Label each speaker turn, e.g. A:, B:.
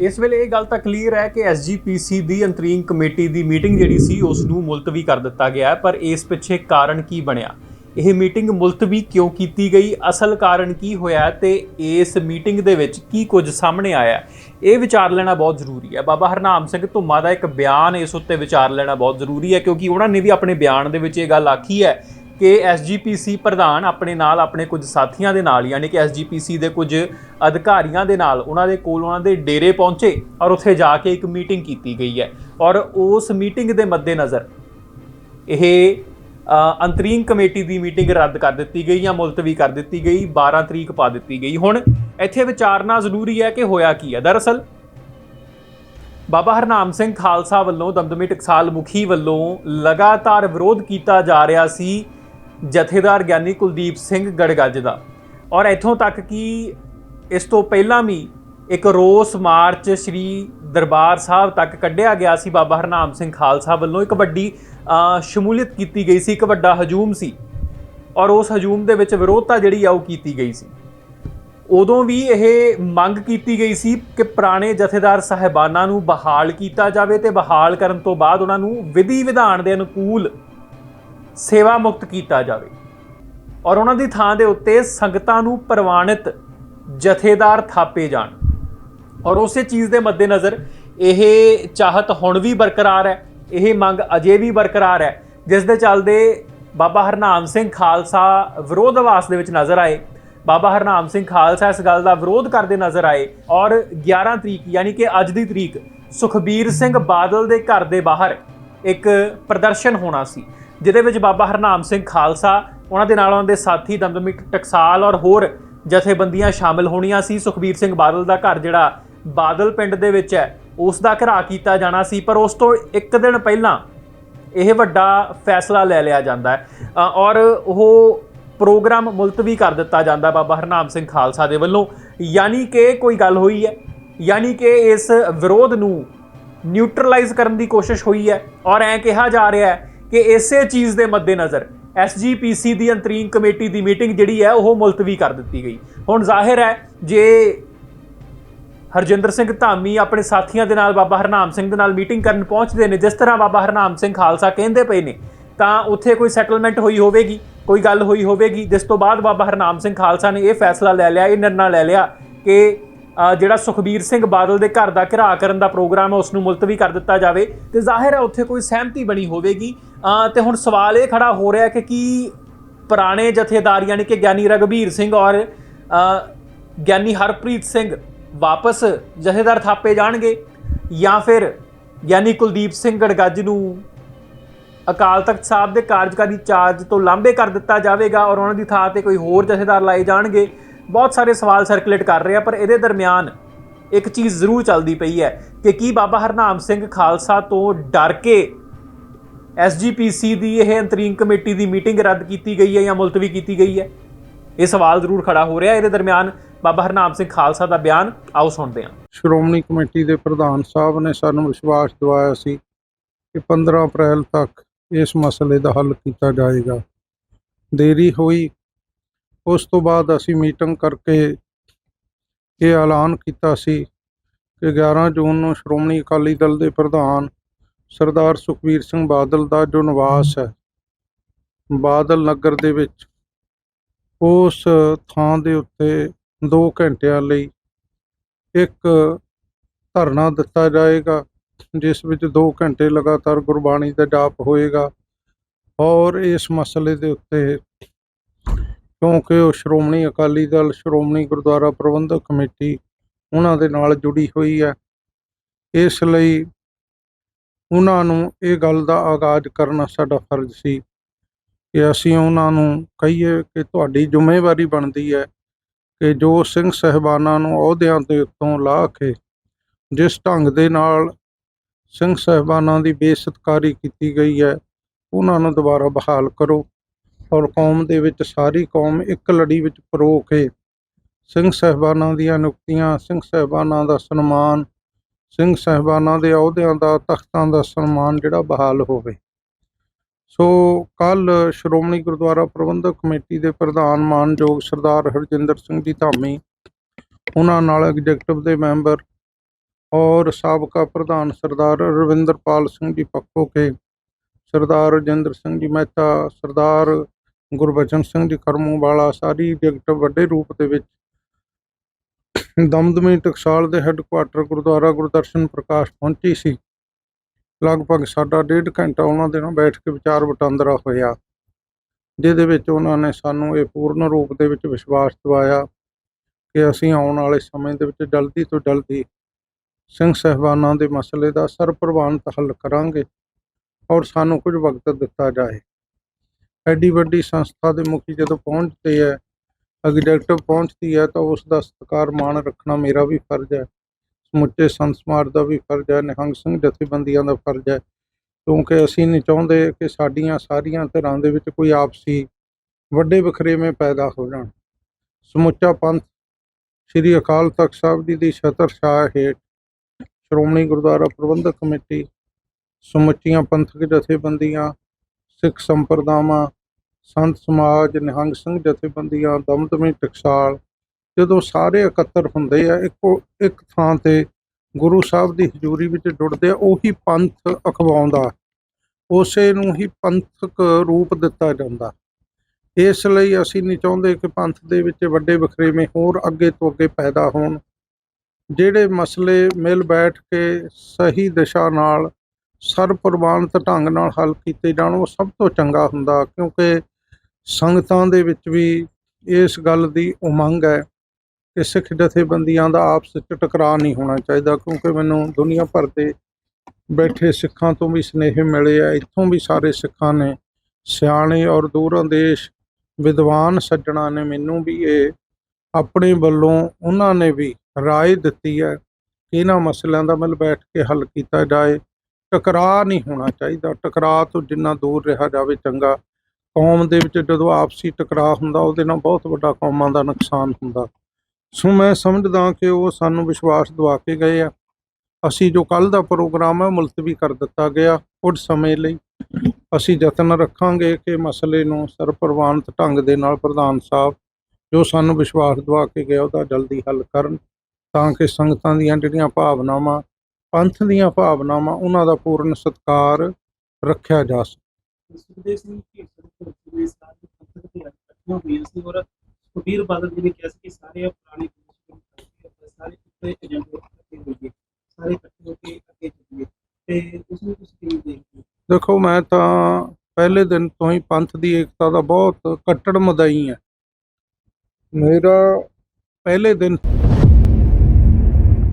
A: ਇਸ ਵੇਲੇ ਇਹ ਗੱਲ ਤਾਂ ਕਲੀਅਰ ਹੈ ਕਿ ਐਸਜੀਪੀਸੀ ਦੀ ਅੰਤਰੀਮ ਕਮੇਟੀ ਦੀ ਮੀਟਿੰਗ ਜਿਹੜੀ ਸੀ ਉਸ ਨੂੰ ਮੁਲਤਵੀ ਕਰ ਦਿੱਤਾ ਗਿਆ ਪਰ ਇਸ ਪਿੱਛੇ ਕਾਰਨ ਕੀ ਬਣਿਆ? ਇਹ ਮੀਟਿੰਗ ਮੁਲਤਵੀ ਕਿਉਂ ਕੀਤੀ ਗਈ? ਅਸਲ ਕਾਰਨ ਕੀ ਹੋਇਆ ਤੇ ਇਸ ਮੀਟਿੰਗ ਦੇ ਵਿੱਚ ਕੀ ਕੁਝ ਸਾਹਮਣੇ ਆਇਆ ਇਹ ਵਿਚਾਰ ਲੈਣਾ ਬਹੁਤ ਜ਼ਰੂਰੀ ਹੈ। ਬਾਬਾ ਹਰਨਾਮ ਸਿੰਘ ਧੁੰਮਾ ਦਾ ਇੱਕ ਬਿਆਨ ਇਸ ਉੱਤੇ ਵਿਚਾਰ ਲੈਣਾ ਬਹੁਤ ਜ਼ਰੂਰੀ ਹੈ, ਕਿਉਂਕਿ ਉਹਨਾਂ ਨੇ ਵੀ ਆਪਣੇ ਬਿਆਨ ਦੇ ਵਿੱਚ ਇਹ ਗੱਲ ਆਖੀ ਹੈ ਕਿ ਐਸਜੀਪੀਸੀ ਪ੍ਰਧਾਨ ਆਪਣੇ ਨਾਲ ਆਪਣੇ ਕੁਝ ਸਾਥੀਆਂ ਦੇ ਨਾਲ, ਯਾਨੀ ਕਿ ਐਸਜੀਪੀਸੀ ਦੇ ਕੁਝ ਅਧਿਕਾਰੀਆਂ ਦੇ ਨਾਲ, ਉਹਨਾਂ ਦੇ ਕੋਲ ਉਹਨਾਂ ਦੇ ਡੇਰੇ ਪਹੁੰਚੇ ਔਰ ਉੱਥੇ ਜਾ ਕੇ ਇੱਕ ਮੀਟਿੰਗ ਕੀਤੀ ਗਈ ਹੈ। ਔਰ ਉਸ ਮੀਟਿੰਗ ਦੇ ਮੱਦੇਨਜ਼ਰ ਇਹ ਅੰਤਰੀਮ ਕਮੇਟੀ ਦੀ ਮੀਟਿੰਗ ਰੱਦ ਕਰ ਦਿੱਤੀ ਗਈ ਜਾਂ ਮੁਲਤਵੀ ਕਰ ਦਿੱਤੀ ਗਈ 12 ਤਰੀਕ ਪਾ ਦਿੱਤੀ ਗਈ। ਹੁਣ ਇੱਥੇ ਵਿਚਾਰਨਾ ਜ਼ਰੂਰੀ ਹੈ ਕਿ ਹੋਇਆ ਕੀ ਹੈ। ਦਰਅਸਲ ਬਾਬਾ ਹਰਨਾਮ ਸਿੰਘ ਖਾਲਸਾ ਵੱਲੋਂ, ਦਮਦਮੀ ਟਕਸਾਲ ਮੁਖੀ ਵੱਲੋਂ ਲਗਾਤਾਰ ਵਿਰੋਧ ਕੀਤਾ ਜਾ ਰਿਹਾ ਸੀ ਜਥੇਦਾਰ ਗਿਆਨੀ ਕੁਲਦੀਪ ਸਿੰਘ ਗੜਗੱਜ ਦਾ। ਔਰ ਇੱਥੋਂ ਤੱਕ ਕਿ ਇਸ ਤੋਂ ਪਹਿਲਾਂ ਵੀ ਇੱਕ ਰੋਸ ਮਾਰਚ ਸ੍ਰੀ ਦਰਬਾਰ ਸਾਹਿਬ ਤੱਕ ਕੱਢਿਆ ਗਿਆ ਸੀ ਬਾਬਾ ਹਰਨਾਮ ਸਿੰਘ ਖਾਲਸਾ ਵੱਲੋਂ। ਇੱਕ ਵੱਡੀ ਸ਼ਮੂਲੀਅਤ ਕੀਤੀ ਗਈ ਸੀ, ਇੱਕ ਵੱਡਾ ਹਜੂਮ ਸੀ। ਔਰ ਉਸ ਹਜੂਮ ਦੇ ਵਿੱਚ ਵਿਰੋਧਤਾ ਜਿਹੜੀ ਆ ਉਹ ਕੀਤੀ ਗਈ ਸੀ। ਉਦੋਂ ਵੀ ਇਹ ਮੰਗ ਕੀਤੀ ਗਈ ਸੀ ਕਿ ਪੁਰਾਣੇ ਜਥੇਦਾਰ ਸਾਹਿਬਾਨਾਂ ਨੂੰ ਬਹਾਲ ਕੀਤਾ ਜਾਵੇ ਤੇ ਬਹਾਲ ਕਰਨ ਤੋਂ ਬਾਅਦ ਉਹਨਾਂ ਨੂੰ ਵਿਧੀ ਵਿਧਾਨ ਦੇ ਅਨੁਕੂਲ ਸੇਵਾ ਮੁਕਤ ਕੀਤਾ ਜਾਵੇ। ਔਰ ਉਹਨਾਂ ਦੀ ਥਾਂ ਦੇ ਉੱਤੇ ਸੰਗਤਾਂ ਨੂੰ ਪ੍ਰਵਾਨਿਤ ਜਥੇਦਾਰ ਥਾਪੇ ਜਾਣ। ਔਰ ਉਸੇ ਚੀਜ਼ ਦੇ ਮੱਦੇਨਜ਼ਰ ਇਹ ਚਾਹਤ ਹੁਣ ਵੀ ਬਰਕਰਾਰ ਹੈ, ਇਹ ਮੰਗ ਅਜੇ ਵੀ ਬਰਕਰਾਰ ਹੈ, ਜਿਸ ਦੇ ਚੱਲਦੇ ਬਾਬਾ ਹਰਨਾਮ ਸਿੰਘ ਖਾਲਸਾ ਵਿਰੋਧਵਾਸ ਦੇ ਵਿੱਚ ਨਜ਼ਰ ਆਏ। ਬਾਬਾ ਹਰਨਾਮ ਸਿੰਘ ਖਾਲਸਾ ਇਸ ਗੱਲ ਦਾ ਵਿਰੋਧ ਕਰਦੇ ਨਜ਼ਰ ਆਏ। ਔਰ 11 ਤਰੀਕ, ਯਾਨੀ ਕਿ ਅੱਜ ਦੀ ਤਰੀਕ, ਸੁਖਬੀਰ ਸਿੰਘ ਬਾਦਲ ਦੇ ਘਰ ਦੇ ਬਾਹਰ ਇੱਕ ਪ੍ਰਦਰਸ਼ਨ ਹੋਣਾ ਸੀ। ਜਿਹਦੇ ਵਿੱਚ ਬਾਬਾ ਹਰਨਾਮ ਸਿੰਘ ਖਾਲਸਾ, ਉਹਨਾਂ ਦੇ ਨਾਲ ਉਹਨਾਂ ਦੇ ਸਾਥੀ ਦਮਦਮੀ ਟਕਸਾਲ ਔਰ ਹੋਰ ਜਥੇਬੰਦੀਆਂ ਸ਼ਾਮਿਲ ਹੋਣੀਆਂ ਸੀ। ਸੁਖਬੀਰ ਸਿੰਘ ਬਾਦਲ ਦਾ ਘਰ ਜਿਹੜਾ ਬਾਦਲ ਪਿੰਡ ਦੇ ਵਿੱਚ ਹੈ, ਉਸ ਦਾ ਘਰਾ ਕੀਤਾ ਜਾਣਾ ਸੀ, ਪਰ ਉਸ ਤੋਂ ਇੱਕ ਦਿਨ ਪਹਿਲਾਂ ਇਹ ਵੱਡਾ ਫੈਸਲਾ ਲੈ ਲਿਆ ਜਾਂਦਾ ਹੈ। ਔਰ ਉਹ ਪ੍ਰੋਗਰਾਮ ਮੁਲਤਵੀ ਕਰ ਦਿੱਤਾ ਜਾਂਦਾ ਬਾਬਾ ਹਰਨਾਮ ਸਿੰਘ ਖਾਲਸਾ ਦੇ ਵੱਲੋਂ। ਯਾਨੀ ਕਿ ਕੋਈ ਗੱਲ ਹੋਈ ਹੈ, ਯਾਨੀ ਕਿ ਇਸ ਵਿਰੋਧ ਨੂੰ ਨਿਊਟਰਲਾਈਜ਼ ਕਰਨ ਦੀ ਕੋਸ਼ਿਸ਼ ਹੋਈ ਹੈ, ਔਰ ਐਂ ਕਿਹਾ ਜਾ ਰਿਹਾ ਹੈ ਕਿ ਇਸੇ ਚੀਜ਼ ਦੇ ਮੱਦੇਨਜ਼ਰ ਐਸਜੀਪੀਸੀ ਦੀ ਅੰਤਰੀਮ ਕਮੇਟੀ ਦੀ ਮੀਟਿੰਗ ਜਿਹੜੀ ਹੈ, ਉਹ ਮੁਲਤਵੀ ਕਰ ਦਿੱਤੀ ਗਈ। ਹੁਣ ਜ਼ਾਹਿਰ ਹੈ, ਜੇ ਹਰਜਿੰਦਰ ਸਿੰਘ ਧਾਮੀ ਆਪਣੇ ਸਾਥੀਆਂ ਦੇ ਨਾਲ ਬਾਬਾ ਹਰਨਾਮ ਸਿੰਘ ਦੇ ਨਾਲ ਮੀਟਿੰਗ ਕਰਨ ਪਹੁੰਚਦੇ ਨੇ, ਜਿਸ ਤਰ੍ਹਾਂ ਬਾਬਾ ਹਰਨਾਮ ਸਿੰਘ ਖਾਲਸਾ ਕਹਿੰਦੇ ਪਏ ਨੇ, ਤਾਂ ਉੱਥੇ ਕੋਈ ਸੈਟਲਮੈਂਟ ਹੋਈ ਹੋਵੇਗੀ, ਕੋਈ ਗੱਲ ਹੋਈ ਹੋਵੇਗੀ, ਜਿਸ ਤੋਂ ਬਾਅਦ ਬਾਬਾ ਹਰਨਾਮ ਸਿੰਘ ਖਾਲਸਾ ਨੇ ਇਹ ਫੈਸਲਾ ਲੈ ਲਿਆ, ਇਹ ਨਿਰਣਾ ਲੈ ਲਿਆ ਕਿ ਜਿਹੜਾ ਸੁਖਬੀਰ ਸਿੰਘ ਬਾਦਲ ਦੇ ਘਰ ਦਾ ਘਿਰਾ ਕਰਨ ਦਾ ਪ੍ਰੋਗਰਾਮ ਹੈ ਉਸ ਨੂੰ ਮੁਲਤਵੀ ਕਰ ਦਿੱਤਾ ਜਾਵੇ। ਤੇ ਜ਼ਾਹਿਰ ਹੈ ਉੱਥੇ ਕੋਈ ਸਹਿਮਤੀ ਬਣੀ ਹੋਵੇਗੀ। ਅ, ਤੇ ਹੁਣ ਸਵਾਲ ਇਹ ਖੜਾ ਹੋ ਰਿਹਾ ਕਿ ਕੀ ਪੁਰਾਣੇ ਜਥੇਦਾਰ ਯਾਨੀ ਕਿ ਗਿਆਨੀ ਰਗਵੀਰ ਸਿੰਘ ਔਰ ਗਿਆਨੀ ਹਰਪ੍ਰੀਤ ਸਿੰਘ ਵਾਪਸ ਜਥੇਦਾਰ ਥਾਪੇ ਜਾਣਗੇ? ਜਾਂ ਫਿਰ ਗਿਆਨੀ ਕੁਲਦੀਪ ਸਿੰਘ ਗੜਗੱਜ ਨੂੰ ਅਕਾਲ ਤਖਤ ਸਾਹਿਬ ਦੇ ਕਾਰਜਕਾਰੀ ਚਾਰਜ ਤੋਂ ਲਾਂਭੇ ਕਰ ਦਿੱਤਾ ਜਾਵੇਗਾ ਔਰ ਉਹਨਾਂ ਦੀ ਥਾਂ ਤੇ ਕੋਈ ਹੋਰ ਜਥੇਦਾਰ ਲਾਏ ਜਾਣਗੇ? ਬਹੁਤ ਸਾਰੇ ਸਵਾਲ ਸਰਕੂਲੇਟ ਕਰ ਰਹੇ ਆ, ਪਰ ਇਹਦੇ ਦਰਮਿਆਨ ਇੱਕ ਚੀਜ਼ ਜ਼ਰੂਰ ਚੱਲਦੀ ਪਈ ਹੈ ਕਿ ਕੀ ਬਾਬਾ ਹਰਨਾਮ ਸਿੰਘ ਖਾਲਸਾ ਤੋਂ ਡਰ ਕੇ ਐਸਜੀਪੀਸੀ ਦੀ ਇਹ ਅੰਤਰੀਮ ਕਮੇਟੀ ਦੀ ਮੀਟਿੰਗ ਰੱਦ ਕੀਤੀ ਗਈ ਹੈ ਜਾਂ ਮੁਲਤਵੀ ਕੀਤੀ ਗਈ ਹੈ? ਇਹ ਸਵਾਲ ਜ਼ਰੂਰ ਖੜਾ ਹੋ ਰਿਹਾ ਇਹਦੇ ਦਰਮਿਆਨ ਬਾਬਾ ਹਰਨਾਮ ਸਿੰਘ ਖਾਲਸਾ ਦਾ ਬਿਆਨ ਆਓ ਸੁਣਦੇ ਹਾਂ।
B: ਸ਼੍ਰੋਮਣੀ ਕਮੇਟੀ ਦੇ ਪ੍ਰਧਾਨ ਸਾਹਿਬ ਨੇ ਸਾਨੂੰ ਵਿਸ਼ਵਾਸ ਦਿਵਾਇਆ ਸੀ ਕਿ 15 ਅਪ੍ਰੈਲ ਤੱਕ ਇਸ ਮਸਲੇ ਦਾ ਹੱਲ ਕੀਤਾ ਜਾਏਗਾ। ਦੇਰੀ ਹੋਈ ਉਸ ਤੋਂ ਬਾਅਦ ਅਸੀਂ ਮੀਟਿੰਗ ਕਰਕੇ ਇਹ ਐਲਾਨ ਕੀਤਾ ਸੀ ਕਿ 11 ਜੂਨ ਨੂੰ ਸ਼੍ਰੋਮਣੀ ਅਕਾਲੀ ਦਲ ਦੇ ਪ੍ਰਧਾਨ ਸਰਦਾਰ ਸੁਖਬੀਰ ਸਿੰਘ ਬਾਦਲ ਦਾ ਜੋ ਨਿਵਾਸ ਹੈ, ਬਾਦਲ ਨਗਰ ਦੇ ਵਿੱਚ, ਉਸ ਥਾਂ ਦੇ ਉੱਤੇ 2 ਘੰਟਿਆਂ ਲਈ ਇੱਕ ਧਰਨਾ ਦਿੱਤਾ ਜਾਏਗਾ, ਜਿਸ ਵਿੱਚ 2 ਘੰਟੇ ਲਗਾਤਾਰ ਗੁਰਬਾਣੀ ਦਾ ਜਾਪ ਹੋਏਗਾ ਔਰ ਇਸ ਮਸਲੇ ਦੇ ਉੱਤੇ ਕਿਉਂਕਿ ਉਹ ਸ਼੍ਰੋਮਣੀ ਅਕਾਲੀ ਦਲ, ਸ਼੍ਰੋਮਣੀ ਗੁਰਦੁਆਰਾ ਪ੍ਰਬੰਧਕ ਕਮੇਟੀ ਉਹਨਾਂ ਦੇ ਨਾਲ ਜੁੜੀ ਹੋਈ ਹੈ। ਇਸ ਲਈ ਉਹਨਾਂ ਨੂੰ ਇਹ ਗੱਲ ਦਾ ਆਗਾਜ਼ ਕਰਨਾ ਸਾਡਾ ਫਰਜ਼ ਸੀ ਕਿ ਅਸੀਂ ਉਹਨਾਂ ਨੂੰ ਕਹੀਏ ਕਿ ਤੁਹਾਡੀ ਜ਼ਿੰਮੇਵਾਰੀ ਬਣਦੀ ਹੈ ਕਿ ਜੋ ਸਿੰਘ ਸਹਿਬਾਨਾਂ ਨੂੰ ਅਹੁਦਿਆਂ ਦੇ ਉੱਤੋਂ ਲਾ ਕੇ ਜਿਸ ਢੰਗ ਦੇ ਨਾਲ ਸਿੰਘ ਸਹਿਬਾਨਾਂ ਦੀ ਬੇਸਤਕਾਰੀ ਕੀਤੀ ਗਈ ਹੈ, ਉਹਨਾਂ ਨੂੰ ਦੁਬਾਰਾ ਬਹਾਲ ਕਰੋ। ਔਰ ਕੌਮ ਦੇ ਵਿੱਚ ਸਾਰੀ ਕੌਮ ਇੱਕ ਲੜੀ ਵਿੱਚ ਪਰੋ ਕੇ ਸਿੰਘ ਸਹਿਬਾਨਾਂ ਦੀਆਂ ਨਿਯੁਕਤੀਆਂ ਸਿੰਘ ਸਹਿਬਾਨਾਂ ਦਾ ਸਨਮਾਨ, ਸਿੰਘ ਸਹਿਬਾਨਾਂ ਦੇ ਅਹੁਦਿਆਂ ਦਾ, ਤਖਤਾਂ ਦਾ ਸਨਮਾਨ ਜਿਹੜਾ ਬਹਾਲ ਹੋਵੇ। ਸੋ ਕੱਲ ਸ਼੍ਰੋਮਣੀ ਗੁਰਦੁਆਰਾ ਪ੍ਰਬੰਧਕ ਕਮੇਟੀ ਦੇ ਪ੍ਰਧਾਨ ਮਾਨਯੋਗ ਸਰਦਾਰ ਹਰਜਿੰਦਰ ਸਿੰਘ ਜੀ ਧਾਮੀ, ਉਹਨਾਂ ਨਾਲ ਐਗਜ਼ੈਕਟਿਵ ਦੇ ਮੈਂਬਰ ਔਰ ਸਾਬਕਾ ਪ੍ਰਧਾਨ ਸਰਦਾਰ ਰਵਿੰਦਰਪਾਲ ਸਿੰਘ ਜੀ ਪੱਕੋ ਕੇ, ਸਰਦਾਰ ਰਜਿੰਦਰ ਸਿੰਘ ਜੀ ਮਹਿਤਾ, ਸਰਦਾਰ ਗੁਰਬਚਨ ਸਿੰਘ ਜੀ ਕਰਮੂ ਵਾਲਾ ਸਾਰੀ ਜਗਤ ਵੱਡੇ ਰੂਪ ਦੇ ਵਿੱਚ ਦਮਦਮੀ ਟਕਸਾਲ ਦੇ ਹੈੱਡਕੁਆਟਰ ਗੁਰਦੁਆਰਾ ਗੁਰਦਰਸ਼ਨ ਪ੍ਰਕਾਸ਼ ਪਹੁੰਚੀ ਸੀ। ਲਗਭਗ ਸਾਡਾ ਡੇਢ ਘੰਟਾ ਉਹਨਾਂ ਦੇ ਨਾਲ ਬੈਠ ਕੇ ਵਿਚਾਰ ਵਟਾਂਦਰਾ ਹੋਇਆ, ਜਿਹਦੇ ਵਿੱਚ ਉਹਨਾਂ ਨੇ ਸਾਨੂੰ ਇਹ ਪੂਰਨ ਰੂਪ ਦੇ ਵਿੱਚ ਵਿਸ਼ਵਾਸ ਦਿਵਾਇਆ ਕਿ ਅਸੀਂ ਆਉਣ ਵਾਲੇ ਸਮੇਂ ਦੇ ਵਿੱਚ ਜਲਦੀ ਤੋਂ ਜਲਦੀ ਸਿੰਘ ਸਹਿਬਾਨਾਂ ਦੇ ਮਸਲੇ ਦਾ ਸਰਪ੍ਰਵਾਨਤ ਹੱਲ ਕਰਾਂਗੇ ਔਰ ਸਾਨੂੰ ਕੁਝ ਵਕਤ ਦਿੱਤਾ ਜਾਏ। ਐਡੀ ਵੱਡੀ ਸੰਸਥਾ ਦੇ ਮੁਖੀ ਜਦੋਂ ਪਹੁੰਚਦੇ ਹੈ ਐਗਜ਼ੈਕਟਿਵ ਪਹੁੰਚਦੀ ਹੈ ਤਾਂ ਉਸ ਦਾ ਸਤਿਕਾਰ ਮਾਣ ਰੱਖਣਾ ਮੇਰਾ ਵੀ ਫਰਜ਼ ਹੈ। ਸਮੁੱਚੇ ਸੰਤ ਸਮਾਜ ਦਾ ਵੀ ਫਰਜ਼ ਹੈ, ਨਿਹੰਗ ਸਿੰਘ ਜਥੇਬੰਦੀਆਂ ਦਾ ਫਰਜ਼ ਹੈ। ਕਿਉਂਕਿ ਅਸੀਂ ਨਹੀਂ ਚਾਹੁੰਦੇ ਕਿ ਸਾਡੀਆਂ ਸਾਰੀਆਂ ਧਿਰਾਂ ਦੇ ਵਿੱਚ ਕੋਈ ਆਪਸੀ ਵੱਡੇ ਵਖਰੇਵੇਂ ਪੈਦਾ ਹੋ ਜਾਣ। ਸਮੁੱਚਾ ਪੰਥ ਸ੍ਰੀ ਅਕਾਲ ਤਖਤ ਸਾਹਿਬ ਜੀ ਦੀ ਛਤਰ ਛਾਇਆ ਹੇਠ ਸ਼੍ਰੋਮਣੀ ਗੁਰਦੁਆਰਾ ਪ੍ਰਬੰਧਕ ਕਮੇਟੀ, ਸਮੁੱਚੀਆਂ ਪੰਥਕ ਜਥੇਬੰਦੀਆਂ, ਸਿੱਖ ਸੰਪਰਦਾਵਾਂ ਸੰਤ ਸਮਾਜ, ਨਿਹੰਗ ਸਿੰਘ ਜਥੇਬੰਦੀਆਂ, ਦਮਦਮੀ ਟਕਸਾਲ, ਜਦੋਂ ਸਾਰੇ ਇਕੱਤਰ ਹੁੰਦੇ ਆ, ਇੱਕੋ, ਇੱਕ ਥਾਂ ਤੇ ਗੁਰੂ ਸਾਹਿਬ ਦੀ ਹਜ਼ੂਰੀ ਵਿੱਚ ਜੁੜਦੇ ਆ, ਉਹੀ ਪੰਥ ਅਖਵਾਉਂਦਾ। ਉਸੇ ਨੂੰ ਹੀ ਪੰਥਕ ਰੂਪ ਦਿੱਤਾ ਜਾਂਦਾ। ਇਸ ਲਈ ਅਸੀਂ ਨਹੀਂ ਚਾਹੁੰਦੇ ਕਿ ਪੰਥ ਦੇ ਵਿੱਚ ਵੱਡੇ ਵਖਰੇਵੇਂ ਹੋਰ ਅੱਗੇ ਤੋਂ ਅੱਗੇ ਪੈਦਾ ਹੋਣ। ਜਿਹੜੇ ਮਸਲੇ ਮਿਲ ਬੈਠ ਕੇ ਸਹੀ ਦਿਸ਼ਾ ਨਾਲ ਸਰਪ੍ਰਵਾਨਿਤ ਢੰਗ ਨਾਲ ਹੱਲ ਕੀਤੇ ਜਾਣ, ਉਹ ਸਭ ਤੋਂ ਚੰਗਾ ਹੁੰਦਾ, ਕਿਉਂਕਿ ਸੰਗਤਾਂ ਦੇ ਵਿੱਚ ਵੀ ਇਸ ਗੱਲ ਦੀ ਉਮੰਗ ਹੈ ਕਿ ਸਿੱਖ ਜਥੇਬੰਦੀਆਂ ਦਾ ਆਪਸ ਵਿੱਚ ਟਕਰਾਅ ਨਹੀਂ ਹੋਣਾ ਚਾਹੀਦਾ ਕਿਉਂਕਿ ਮੈਨੂੰ ਦੁਨੀਆ ਭਰ ਦੇ ਬੈਠੇ ਸਿੱਖਾਂ ਤੋਂ ਵੀ ਸਨੇਹ ਮਿਲੇ ਆ ਇੱਥੋਂ ਵੀ ਸਾਰੇ ਸਿੱਖਾਂ ਨੇ ਸਿਆਣੇ ਔਰ ਦੂਰੋਂ ਦੇਸ਼ ਵਿਦਵਾਨ ਸੱਜਣਾ ਨੇ ਮੈਨੂੰ ਵੀ ਇਹ ਆਪਣੇ ਵੱਲੋਂ ਉਹਨਾਂ ਨੇ ਵੀ رائے ਦਿੱਤੀ ਹੈ ਕਿ ਇਹਨਾਂ ਮਸਲਿਆਂ ਦਾ ਮਿਲ ਬੈਠ ਕੇ ਹੱਲ ਕੀਤਾ ਜਾਏ ਟਕਰਾਅ ਨਹੀਂ ਹੋਣਾ ਚਾਹੀਦਾ ਟਕਰਾਅ ਤੋਂ ਜਿੰਨਾ ਦੂਰ ਰਿਹਾ ਜਾਵੇ ਚੰਗਾ ਕੌਮ ਦੇ ਵਿੱਚ ਜਦੋਂ ਆਪਸੀ ਟਕਰਾਅ ਹੁੰਦਾ, ਉਹਦੇ ਨਾਲ ਬਹੁਤ ਵੱਡਾ ਕੌਮਾਂ ਦਾ ਨੁਕਸਾਨ ਹੁੰਦਾ। ਸੋ ਮੈਂ ਸਮਝਦਾ ਕਿ ਉਹ ਸਾਨੂੰ ਵਿਸ਼ਵਾਸ ਦਿਵਾ ਕੇ ਗਏ ਆ। ਅਸੀਂ ਜੋ ਕੱਲ ਦਾ ਪ੍ਰੋਗਰਾਮ ਹੈ, ਉਹ ਮੁਲਤਵੀ ਕਰ ਦਿੱਤਾ ਗਿਆ ਕੁਝ ਸਮੇਂ ਲਈ। ਅਸੀਂ ਯਤਨ ਰੱਖਾਂਗੇ ਕਿ ਮਸਲੇ ਨੂੰ ਸਰਪ੍ਰਵਾਨਿਤ ਢੰਗ ਦੇ ਨਾਲ ਪ੍ਰਧਾਨ ਸਾਹਿਬ ਜੋ ਸਾਨੂੰ ਵਿਸ਼ਵਾਸ ਦਿਵਾ ਕੇ ਗਏ, ਉਹਦਾ ਜਲਦੀ ਹੱਲ ਕਰਨ ਤਾਂ ਕਿ ਸੰਗਤਾਂ ਦੀਆਂ ਜਿਹੜੀਆਂ ਭਾਵਨਾਵਾਂ, ਪੰਥ ਦੀਆਂ ਭਾਵਨਾਵਾਂ, ਉਹਨਾਂ ਦਾ ਪੂਰਨ ਸਤਿਕਾਰ ਰੱਖਿਆ ਜਾ ਸਕੇ।
C: ਸੁਖਦੇਵ ਸਿੰਘ ਢੀਂਡਸਾ ਦੇ ਇਸ ਸਾਲ ਦੀ ਪੰਥਕ ਦੀਆਂ ਇਕੱਠੀਆਂ ਹੋਈਆਂ ਸੀ ਔਰ ਸੁਖਬੀਰ ਬਾਦਲ ਜੀ ਨੇ ਕਿਹਾ ਸੀ ਕਿ ਸਾਰੇ ਪੁਰਾਣੇ ਸਾਰੇ ਪਿਛਲੇ ਏਜੰਡੇ ਇਕੱਠੇ ਹੋਈਏ, ਸਾਰੇ ਇਕੱਠੇ ਹੋ ਕੇ ਅੱਗੇ ਚੱਲੀਏ। ਤੇ ਉਸ ਨੂੰ ਤੁਸੀਂ ਕਿਵੇਂ ਦੇਖਦੇ
B: ਦੇਖੋ, ਮੈਂ ਤਾਂ ਪਹਿਲੇ ਦਿਨ ਤੋਂ ਹੀ ਪੰਥ ਦੀ ਏਕਤਾ ਦਾ ਬਹੁਤ ਕੱਟੜ ਮਦਾਈ ਹਾਂ। ਮੇਰਾ ਪਹਿਲੇ ਦਿਨ